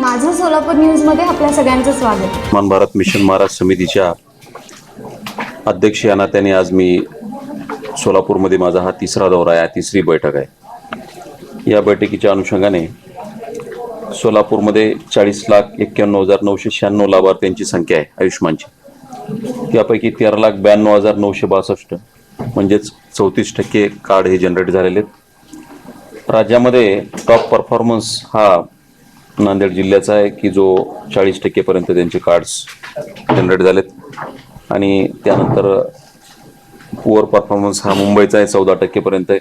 माझं सोलापूर न्यूजमध्ये आपल्या सगळ्यांचं स्वागत. आयुष्मान भारत मिशन महाराज समितीच्या अध्यक्ष या नात्याने आज मी सोलापूरमध्ये माझा हा तिसरा दौरा आहे तिसरी बैठक आहे. या बैठकीच्या अनुषंगाने सोलापूरमध्ये चाळीस लाख एक्क्याण्णव हजार नऊशे शहाण्णव लाभार्थ्यांची संख्या आहे आयुष्मानची. त्यापैकी तेरा लाख ब्याण्णव हजार नऊशे बासष्ट म्हणजेच चौतीस टक्के कार्ड हे जनरेट झालेले आहेत. राज्यामध्ये टॉप परफॉर्मन्स हा नांदेड जिल्ह्याचा आहे की जो चाळीस टक्केपर्यंत त्यांचे कार्ड्स जनरेट झालेत. आणि त्यानंतर पुअर परफॉर्मन्स हा मुंबईचा आहे चौदा टक्केपर्यंत आहे.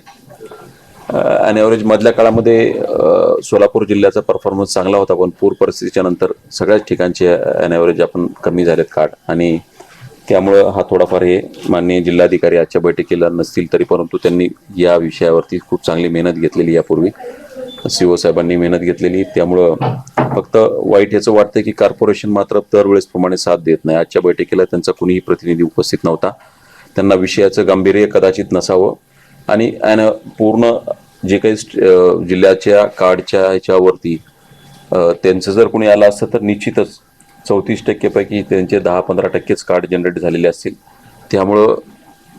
आणि ॲव्हरेज मधल्या काळामध्ये सोलापूर जिल्ह्याचा परफॉर्मन्स चांगला होता पण पूर परिस्थितीच्या नंतर सगळ्याच ठिकाणचे ॲन ॲव्हरेज आपण कमी झालेत कार्ड आणि त्यामुळं हा थोडाफार हे माननीय जिल्हाधिकारी आजच्या बैठकीला नसतील तरी परंतु त्यांनी या विषयावरती खूप चांगली मेहनत घेतलेली यापूर्वी. सीओ साहेबांनी मेहनत घेतलेली. त्यामुळं फक्त वाईट याचं वाटतं की कॉर्पोरेशन मात्र दरवेळेस प्रमाणे साथ देत नाही. आजच्या बैठकीला त्यांचा कुणीही प्रतिनिधी उपस्थित नव्हता. त्यांना विषयाचं गांभीर्य कदाचित नसावं. आणि पूर्ण जे काही जिल्ह्याच्या कार्डच्या ह्याच्यावरती त्यांचं जर कोणी आलं असतं तर निश्चितच चौतीस टक्केपैकी त्यांचे दहा पंधरा टक्केच कार्ड जनरेट झालेले असतील. त्यामुळं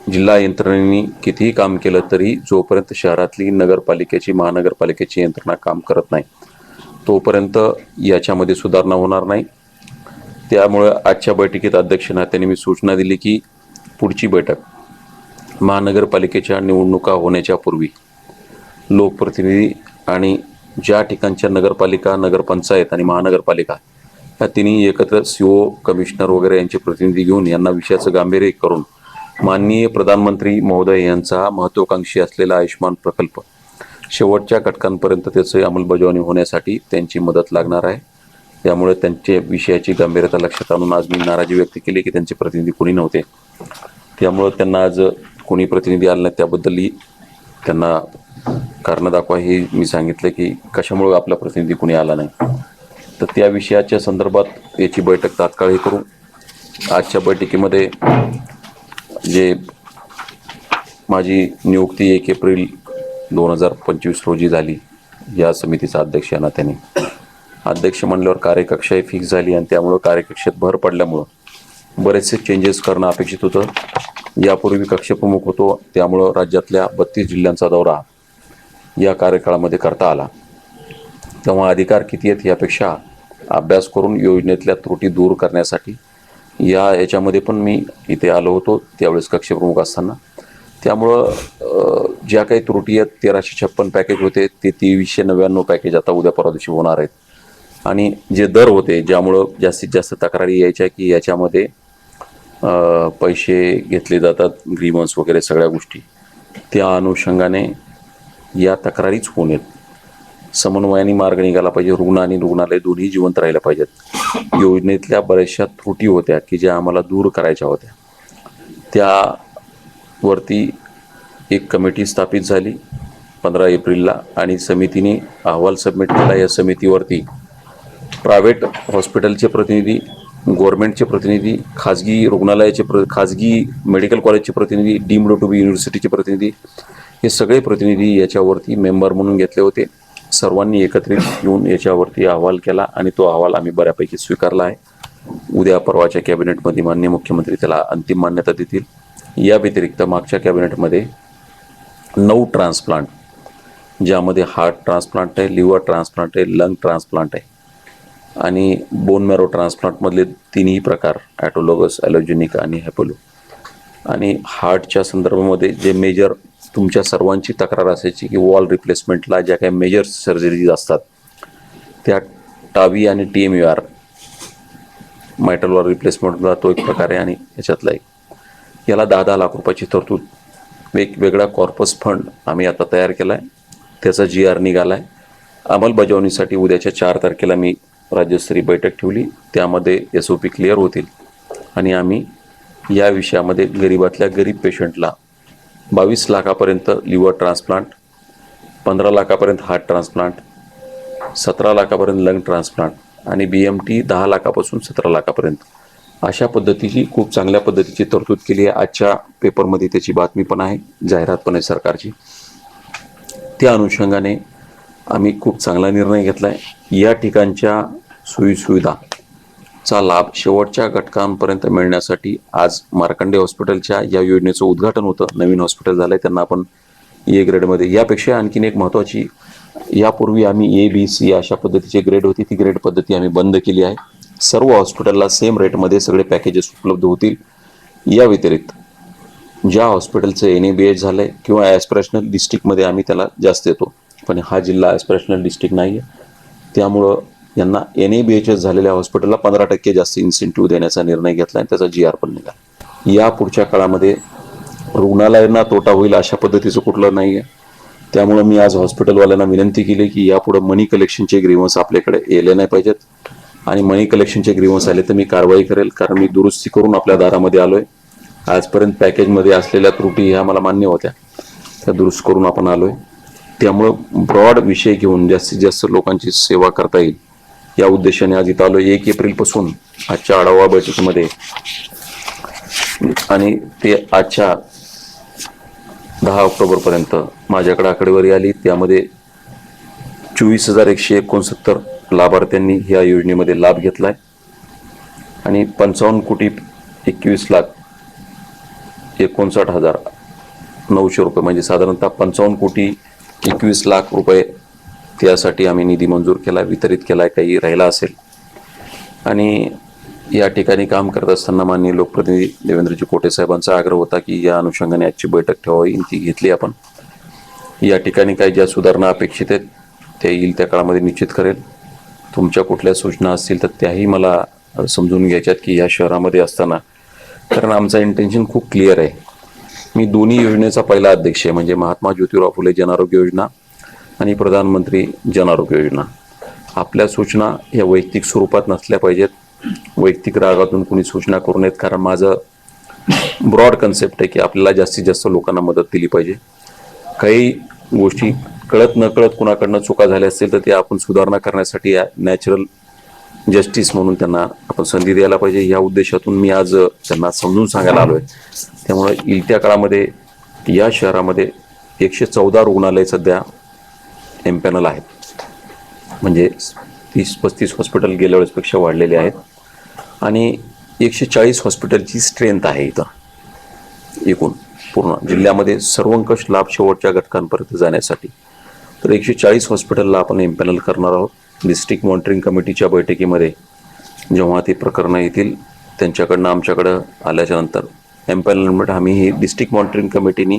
जिल्हा यंत्रणेने कितीही काम केलं तरी जोपर्यंत शहरातली नगरपालिकेची महानगरपालिकेची यंत्रणा काम करत नाही तोपर्यंत याच्यामध्ये सुधारणा होणार नाही. त्यामुळं आजच्या बैठकीत अध्यक्ष नात्याने मी सूचना दिली की पुढची बैठक महानगरपालिकेच्या निवडणुका होण्याच्या पूर्वी लोकप्रतिनिधी आणि ज्या ठिकाणच्या नगरपालिका नगरपंचायत आणि महानगरपालिका या तिन्ही एकत्र सीओ कमिशनर वगैरे यांचे प्रतिनिधी घेऊन यांना विषयाचं गांभीर्य करून माननीय प्रधानमंत्री महोदय यांचा महत्वाकांक्षी असलेला आयुष्मान प्रकल्प. शेवटच्या घटकांपर्यंत त्याची अंमलबजावणी होण्यासाठी त्यांची मदत लागणार आहे. त्यामुळे त्यांच्या विषयाची गंभीरता लक्षात आणून आज मी नाराजी व्यक्त केली की त्यांचे प्रतिनिधी कोणी नव्हते. त्यामुळं त्यांना आज कोणी प्रतिनिधी आले नाही त्याबद्दलही त्यांना कारणं दाखवा हे मी सांगितलं की कशामुळे आपला प्रतिनिधी कोणी आला नाही. तर त्या विषयाच्या संदर्भात याची बैठक तात्काळ हे करू. आजच्या बैठकीमध्ये जे माझी नियुक्ती एक एप्रिल दोन हजार पंचवीस रोजी झाली. या समितीचा अध्यक्ष या नात्याने. अध्यक्ष म्हणल्यावर कार्यकक्षाही फिक्स झाली आणि त्यामुळं कार्यकक्षेत भर पडल्यामुळं बरेचसे चेंजेस करणं अपेक्षित होतं. यापूर्वी कक्षप्रमुख होतो त्यामुळं राज्यातल्या बत्तीस जिल्ह्यांचा दौरा या कार्यकाळामध्ये करता आला. तेव्हा अधिकार किती आहेत यापेक्षा अभ्यास करून योजनेतल्या त्रुटी दूर करण्यासाठी या याच्यामध्ये पण मी इथे आलो होतो त्यावेळेस कक्षप्रमुख असताना. त्यामुळं ज्या काही त्रुटी आहेत तेराशे छप्पन पॅकेज होते ते तेवीसशे नव्याण्णव पॅकेज आता उद्या परवा दिवशी होणार आहेत. आणि जे दर होते ज्यामुळं जास्तीत जास्त तक्रारी यायच्या की याच्यामध्ये पैसे घेतले जातात ग्रीमन्स वगैरे सगळ्या गोष्टी. त्या अनुषंगाने या तक्रारीच होऊन येत समन्वयाने मार्ग निघाला पाहिजे. रुग्ण आणि रुग्णालय दोन्ही जिवंत राहिला पाहिजेत. योजनेतल्या बऱ्याचशा त्रुटी होत्या की ज्या आम्हाला दूर करायच्या होत्या. त्यावरती एक कमिटी स्थापित झाली पंधरा एप्रिलला आणि समितीने अहवाल सबमिट केला. या समितीवरती प्रायव्हेट हॉस्पिटलचे प्रतिनिधी गव्हर्नमेंटचे प्रतिनिधी खाजगी रुग्णालयाचे प्र खाजगी मेडिकल कॉलेजचे प्रतिनिधी डीम्ड टू बी युनिव्हर्सिटीचे प्रतिनिधी हे सगळे प्रतिनिधी याच्यावरती मेंबर म्हणून घेतले होते. सर्वांनी एकत्रित येऊन याच्यावरती अहवाल केला आणि तो अहवाल आम्ही बऱ्यापैकी स्वीकारला आहे. उद्या परवाच्या कॅबिनेटमध्ये मान्य मुख्यमंत्री त्याला अंतिम मान्यता देतील. या व्यतिरिक्त मागच्या कॅबिनेटमध्ये नऊ ट्रान्सप्लांट ज्यामध्ये हार्ट ट्रान्सप्लांट आहे लिव्हर ट्रान्सप्लांट आहे लंग ट्रान्सप्लांट आहे आणि बोन मॅरो ट्रान्सप्लांटमधले तिन्ही प्रकार ॲटोलॉगस ॲलोजेनिक आणि हॅपोलो आणि हार्टच्या संदर्भामध्ये जे मेजर तुमच्या सर्वांची तक्रार असायची की वॉल रिप्लेसमेंटला ज्या काही मेजर सर्जरीज असतात त्या टावी आणि T M V R mitral valve रिप्लेसमेंटला तो एक प्रकार आहे आणि याच्यातला एक. याला दहा दहा लाख रुपयाची तरतूद. वेगवेगळा कॉर्पस फंड आम्ही आता तयार केला आहे त्याचा जी आर निघाला आहे अंमलबजावणीसाठी उद्याच्या चार तारखेला मी राज्यस्तरीय बैठक ठेवली. त्यामध्ये एस ओ पी क्लिअर होतील. आणि आम्ही या विषयामध्ये गरिबातल्या गरीब पेशंटला बावीस लाखापर्यंत लिव्हर ट्रान्सप्लांट पंधरा लाखापर्यंत हार्ट ट्रान्सप्लांट सतरा लाखापर्यंत लंग ट्रान्सप्लांट आणि बी एम टी दहा लाखापासून सतरा लाखापर्यंत. अशा पद्धतीची खूप चांगल्या पद्धतीची तरतूद केली आहे. आजच्या पेपरमध्ये त्याची बातमी पण आहे जाहिरात पण आहे सरकारची. त्या अनुषंगाने आम्ही खूप चांगला निर्णय घेतला आहे या ठिकाणच्या सोयीसुविधा चा लाभ शेवटच्या घटकांपर्यंत मिळण्यासाठी आज मार्कंडे हॉस्पिटलच्या या योजनेचं उद्घाटन होतं. नवीन हॉस्पिटल झालं आहे त्यांना आपण e ए ग्रेडमध्ये यापेक्षा आणखीन एक महत्त्वाची यापूर्वी आम्ही ए बी सी अशा पद्धतीची ग्रेड होती ती ग्रेड पद्धती आम्ही बंद केली आहे. सर्व हॉस्पिटलला सेम रेटमध्ये सगळे पॅकेजेस उपलब्ध होतील. या व्यतिरिक्त ज्या हॉस्पिटलचं एन ए बी एच झालं आहे किंवा ॲस्पिरेशनल डिस्ट्रिक्टमध्ये आम्ही त्याला जास्त देतो पण हा जिल्हा ॲस्पिरेशनल डिस्ट्रिक्ट नाही आहे त्यामुळं यांना N A B H S झालेल्या हॉस्पिटलला पंधरा टक्के जास्त इन्सेंटिव्ह देण्याचा निर्णय घेतला आणि त्याचा जी आर पण निघाला. या पुढच्या काळामध्ये रुग्णालयांना तोटा होईल अशा पद्धतीचं कुठलं नाही आहे त्यामुळं मी आज हॉस्पिटलवाल्यांना विनंती केली की यापुढे मनी कलेक्शनचे ग्रीवन्स आपल्याकडे येले नाही पाहिजेत. आणि मनी कलेक्शनचे ग्रीवन्स आले तर मी कारवाई करेल कारण मी दुरुस्ती करून आपल्या दारामध्ये आलोय. आजपर्यंत पॅकेजमध्ये असलेल्या त्रुटी ह्या मला मान्य होत्या. त्या दुरुस्त करून आपण आलोय. त्यामुळं ब्रॉड विषय घेऊन जास्तीत जास्त लोकांची सेवा करता येईल. या उद्देशाने आज इथं आलो. एक एप्रिलपासून आजच्या आढावा बैठकीमध्ये. आणि ते आजच्या दहा ऑक्टोबरपर्यंत माझ्याकडे आकडेवारी आली. त्यामध्ये चोवीस हजार एकशे एकोणसत्तर लाभार्थ्यांनी ह्या योजनेमध्ये लाभ घेतला आहे आणि पंचावन्न कोटी एकवीस लाख एकोणसाठ हजार नऊशे रुपये म्हणजे साधारणतः पंचावन्न कोटी एकवीस लाख रुपये त्यासाठी आम्ही निधी मंजूर केला वितरित केला काही राहिला असेल. आणि या ठिकाणी काम करत असताना माननीय लोकप्रतिनिधी देवेंद्रजी कोटे साहेबांचा आग्रह होता की या अनुषंगाने आजची बैठक ठेवावी ती घेतली आपण. या ठिकाणी काही ज्या सुधारणा अपेक्षित आहेत त्या येईल त्या काळामध्ये निश्चित करेल. तुमच्या कुठल्या सूचना असतील तर त्याही मला समजून घ्यायच्यात की या शहरामध्ये असताना. कारण आमचा इंटेन्शन खूप क्लिअर आहे. मी दोन्ही योजनेचा पहिला अध्यक्ष आहे म्हणजे महात्मा ज्योतिराव फुले जनआरोग्य योजना आणि प्रधानमंत्री जनआरोग्य योजना. आपल्या सूचना या वैयक्तिक स्वरूपात नसल्या पाहिजेत. वैयक्तिक रागातून कुणी सूचना करू नयेत कारण माझं ब्रॉड कन्सेप्ट आहे की आपल्याला जास्तीत जास्त लोकांना मदत दिली पाहिजे. काही गोष्टी कळत न कळत कुणाकडनं चुका झाल्या असतील तर ते आपण सुधारणा करण्यासाठी नॅचरल जस्टिस म्हणून त्यांना आपण संधी द्यायला पाहिजे. या उद्देशातून मी आज त्यांना समजून सांगायला आलो आहे त्यामुळे येत्या काळामध्ये या शहरामध्ये एकशे चौदा रुग्णालय सध्या एमपॅनल आहेत. म्हणजे तीस पस्तीस हॉस्पिटल गेल्या वेळेसपेक्षा वाढलेले आहेत. आणि एकशे चाळीस हॉस्पिटलची स्ट्रेंथ आहे इथं. एकूण पूर्ण. जिल्ह्यामध्ये सर्वंकष लाभ शेवटच्या घटकांपर्यंत जाण्यासाठी. तर एकशे चाळीस हॉस्पिटलला आपण एम्पॅनल करणार आहोत. डिस्ट्रिक्ट मॉनिटरिंग कमिटीच्या बैठकीमध्ये जेव्हा ती प्रकरणं येतील त्यांच्याकडनं आमच्याकडं आल्याच्यानंतर एम्पॅनलमेंट आम्ही ही डिस्ट्रिक्ट मॉनिटरिंग कमिटीनी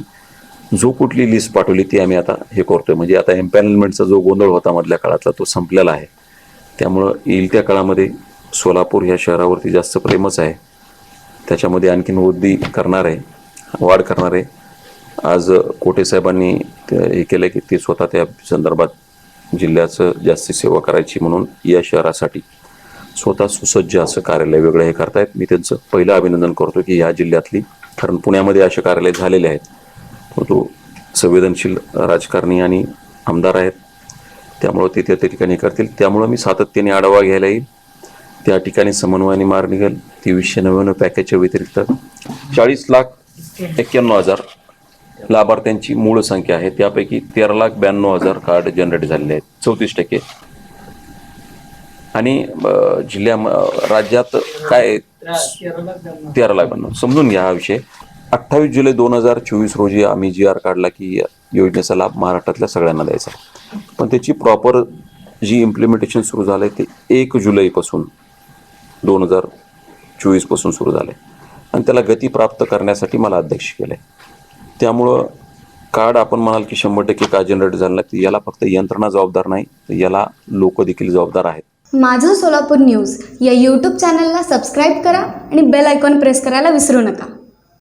जो कुठली लिस्ट पाठवली ती आम्ही आता हे करतोय. म्हणजे आता एम्पॅनलमेंटचा जो गोंधळ होता मधल्या काळातला तो संपलेला आहे. त्यामुळं येईल त्या काळामध्ये सोलापूर ह्या शहरावरती जास्त प्रेमच आहे. त्याच्यामध्ये आणखीन वृद्धी करणार आहे वाढ करणार आहे. आज कोटे साहेबांनी ते- हे केलं की ते स्वतः त्या संदर्भात जिल्ह्याचं जास्त सेवा करायची म्हणून या शहरासाठी स्वतः सुसज्ज असं कार्यालय वेगळं हे करतायत. मी त्यांचं पहिलं अभिनंदन करतो की या जिल्ह्यातली कारण पुण्यामध्ये असे कार्यालय झालेले आहेत. तो संवेदनशील राजकारणी आणि आमदार आहेत. त्यामुळं ते त्या त्या ठिकाणी करतील. त्यामुळं मी सातत्याने आढावा घ्यायला येईल. त्या ठिकाणी समन्वयाने मार निघेल. तेवीसशे नव्याण्णव पॅकेजच्या व्यतिरिक्त चाळीस लाख एक्क्याण्णव हजार लाभार्थ्यांची मूळ संख्या आहे. त्यापैकी तेरा लाख ब्याण्णव हजार कार्ड जनरेट झालेले आहेत. चौतीस टक्के. आणि जिल्ह्या राज्यात काय तेरा लाख ब्याण्णव. समजून घ्या हा विषय. अठ्ठावीस जुलै दोन हजार चोवीस रोजी आम्ही जी आर काढला की योजनेचा लाभ महाराष्ट्रातल्या सगळ्यांना द्यायचा पण त्याची प्रॉपर जी इम्प्लिमेंटेशन सुरू झालं आहे ते एक जुलैपासून दोन हजार चोवीसपासून सुरू झालं आहे आणि त्याला गती प्राप्त करण्यासाठी मला अध्यक्ष केलं आहे त्यामुळं कार्ड आपण म्हणाल की शंभर टक्के का जनरेट झालं तर याला फक्त यंत्रणा जबाबदार नाही तर याला लोक देखील जबाबदार आहेत. माझं सोलापूर न्यूज या यूट्यूब चॅनलला सबस्क्राईब करा आणि बेल आयकॉन प्रेस करायला विसरू नका.